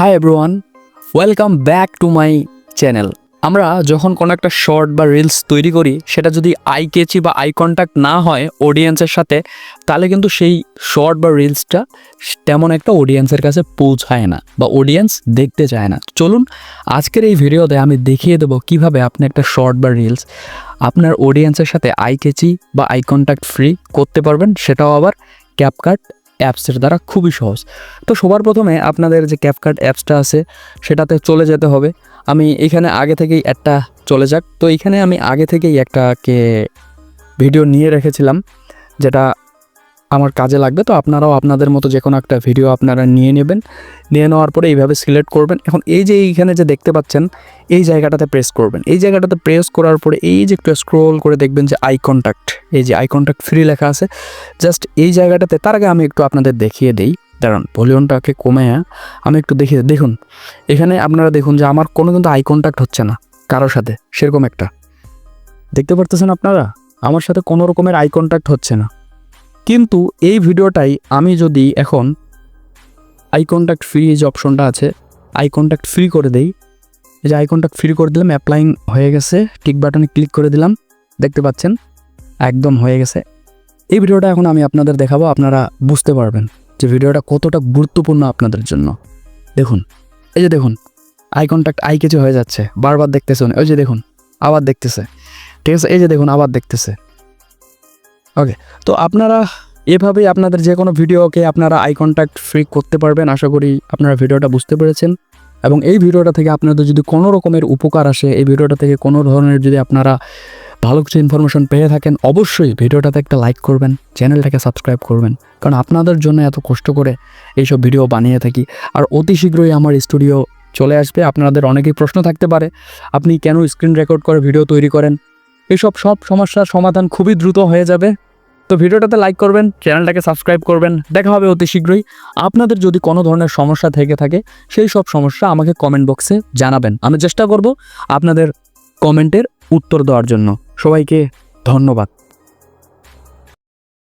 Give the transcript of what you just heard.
Hi everyone welcome back to my channel আমরা যখন কোনো একটা শর্ট বা রিলস তৈরি করি, সেটা যদি আই কেচি বা আই কন্ট্যাক্ট না হয় অডিয়েন্সের সাথে, তাহলে কিন্তু সেই শর্ট বা রিলসটা তেমন একটা অডিয়েন্সের কাছে পৌঁছায় না বা অডিয়েন্স দেখতে চায় না। চলুন, আজকের এই ভিডিওতে আমি দেখিয়ে দেবো কীভাবে আপনি একটা শর্ট বা রিলস আপনার অডিয়েন্সের সাথে আই কেচি বা আই কন্ট্যাক্ট ফ্রি করতে পারবেন, সেটাও আবার ক্যাপকাট অ্যাপসের দ্বারা খুবই সহজ। তো সবার প্রথমে আপনাদের যে ক্যাপকাট অ্যাপসটা আছে, সেটাতে চলে যেতে হবে। আমি এখানে আগে থেকেই একটা চলে যাক। তো এখানে আমি আগে থেকেই একটাকে ভিডিও নিয়ে রেখেছিলাম, যেটা আমার কাজে লাগবে। তো আপনারাও আপনাদের মতো যে কোনো একটা ভিডিও আপনারা নিয়ে নেবেন। নিয়ে নেওয়ার পরে এইভাবে সিলেক্ট করবেন। এখন এই যে এইখানে যে দেখতে পাচ্ছেন, এই জায়গাটাতে প্রেস করবেন। এই জায়গাটাতে প্রেস করার পরে এই যে একটু স্ক্রোল করে দেখবেন যে আই কন্ট্যাক্ট এই যে আই কন্ট্যাক্ট ফ্রি লেখা আছে জাস্ট এই জায়গাটাতে, তার আগে আমি একটু আপনাদের দেখিয়ে দেই। দাঁড়ান ভলিউমটাকে কমে আমি একটু দেখিয়ে দেখুন, এখানে আপনারা দেখুন যে আমার কোনো কিন্তু আই কন্ট্যাক্ট হচ্ছে না, কারোর সাথে, সেরকম একটা। দেখতে পারতেছেন আপনারা? আমার সাথে কোনো রকমের আই কন্ট্যাক্ট হচ্ছে না। কিন্তু এই ভিডিওটাই আমি যদি এখন আই কন্ট্যাক্ট ফ্রি যে অপশনটা আছে আই কন্ট্যাক্ট ফ্রি করে দেই। এই যে আই কন্ট্যাক্ট ফ্রি করে দিলাম অ্যাপ্লাইং হয়ে গেছে টিক বাটনে ক্লিক করে দিলাম, দেখতে পাচ্ছেন? একদম হয়ে গেছে। এই ভিডিওটা এখন আমি আপনাদের দেখাবো, আপনারা বুঝতে পারবেন যে ভিডিওটা কতটা গুরুত্বপূর্ণ আপনাদের জন্য। দেখুন, এই যে দেখুন আই কন্ট্যাক্ট আই কিছু হয়ে যাচ্ছে। বারবার দেখতেছে উনি। ওই যে দেখুন, আবার দেখতেছে। ঠিক আছে, এই যে দেখুন, আবার দেখতেছে। ওকে তো আপনারা এভাবেই আপনাদের যে কোনো ভিডিওকে আপনারা আই কন্ট্যাক্ট ফ্রি করতে পারবেন। আশা করি আপনারা ভিডিওটা বুঝতে পেরেছেন। এবং এই ভিডিওটা থেকে আপনাদের যদি কোনো রকমের উপকার আসে, এই ভিডিওটা থেকে কোনো ধরনের যদি আপনারা ভালো কিছু ইনফরমেশন পেয়ে থাকেন, অবশ্যই ভিডিওটাতে একটা লাইক করবেন চ্যানেলটাকে সাবস্ক্রাইব করবেন। কারণ আপনাদের জন্য এত কষ্ট করে এইসব ভিডিও বানিয়ে থাকি। আর অতি শীঘ্রই আমার স্টুডিও চলে আসবে, আপনাদের অনেকেই প্রশ্ন থাকতে পারে, আপনি কেন স্ক্রিন রেকর্ড করে ভিডিও তৈরি করেন? এসব সব সমস্যার সমাধান খুবই দ্রুত হয়ে যাবে। তো ভিডিওটাতে লাইক করবেন চ্যানেলটাকে সাবস্ক্রাইব করবেন। দেখা হবে অতি শীঘ্রই। আপনাদের যদি কোনো ধরনের সমস্যা থেকে থাকে, সেই সব সমস্যা আমাকে কমেন্ট বক্সে জানাবেন। আমি চেষ্টা করব আপনাদের কমেন্টের উত্তর দেওয়ার জন্য। সবাইকে ধন্যবাদ।